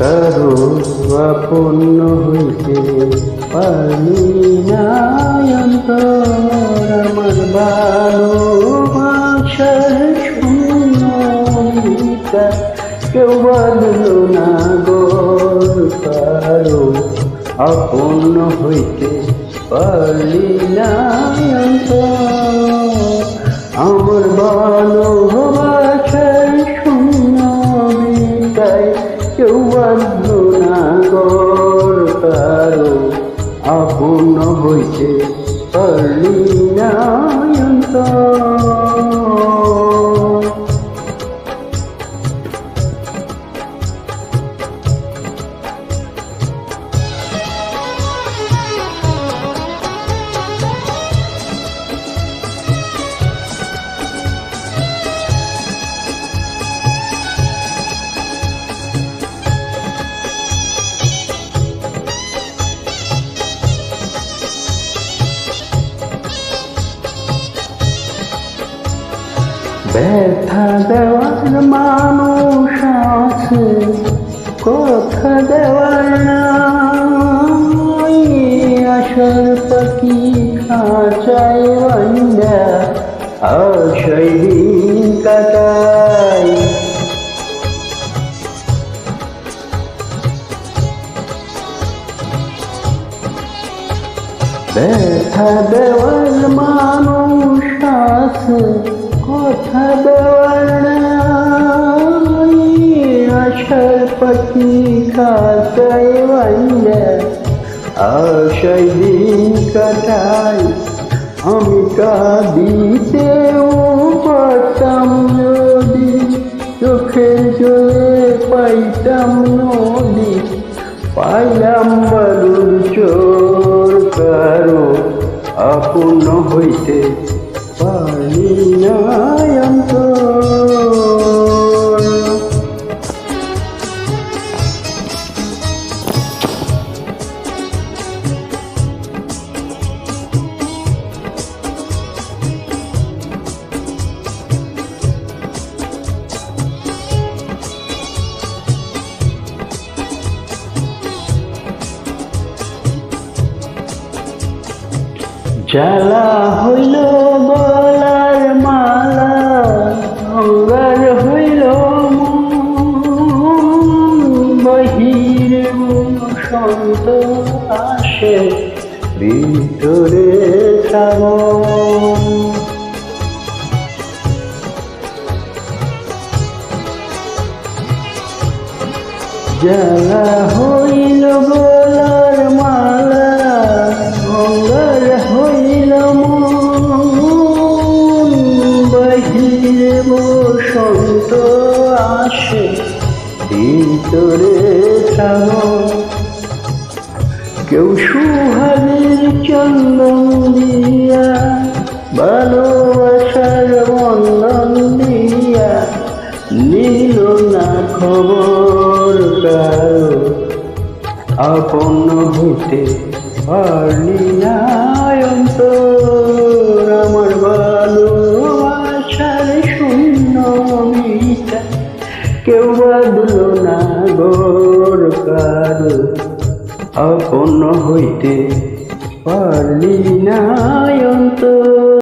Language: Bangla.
কারও আপন্ন হইতে পারি নাই অন্তর আমার ভালোবাসার কেউ বাঁধল না গোর কারও আপন্ন হইতে পারলি না, অন্তর আমার ভালোবাসার শূন্য বিটাই কেউ বাঁধল না গর কারও আপন হইতে পারলি না ব্যথা দেওয়ার মানুষ আছে, কথা দেওয়ার নাই। আসার পাখি খাঁচায় বান্ধা আশাই দিন ব্যথা দেওয়ার মানুষ আছে কথা দেওয়ার আশার পাখি খাতায় বান্ধা আশাই দিন কাটাই, আমি কাঁদিতেও পারতাম যদি চোখে জলে পাইতাম নদী পাইলাম বালুর চোর কারও আপন হইতে পারি না জ্বালা হইল গলার মালা অঙ্গার হইল বহির সন্ত আসে ভিতরে শ্রাবণ জ্বালা হইল গলার বসন্ত আসে ভিতরে শ্রাবণ কেউ সুহাগের চন্দন দিয়া, ভালোবাসার বন্ধন দিয়া নিল না খবর কারও। আপন হইতে পারলি না। আপন হইতে পারলি না অন্তর।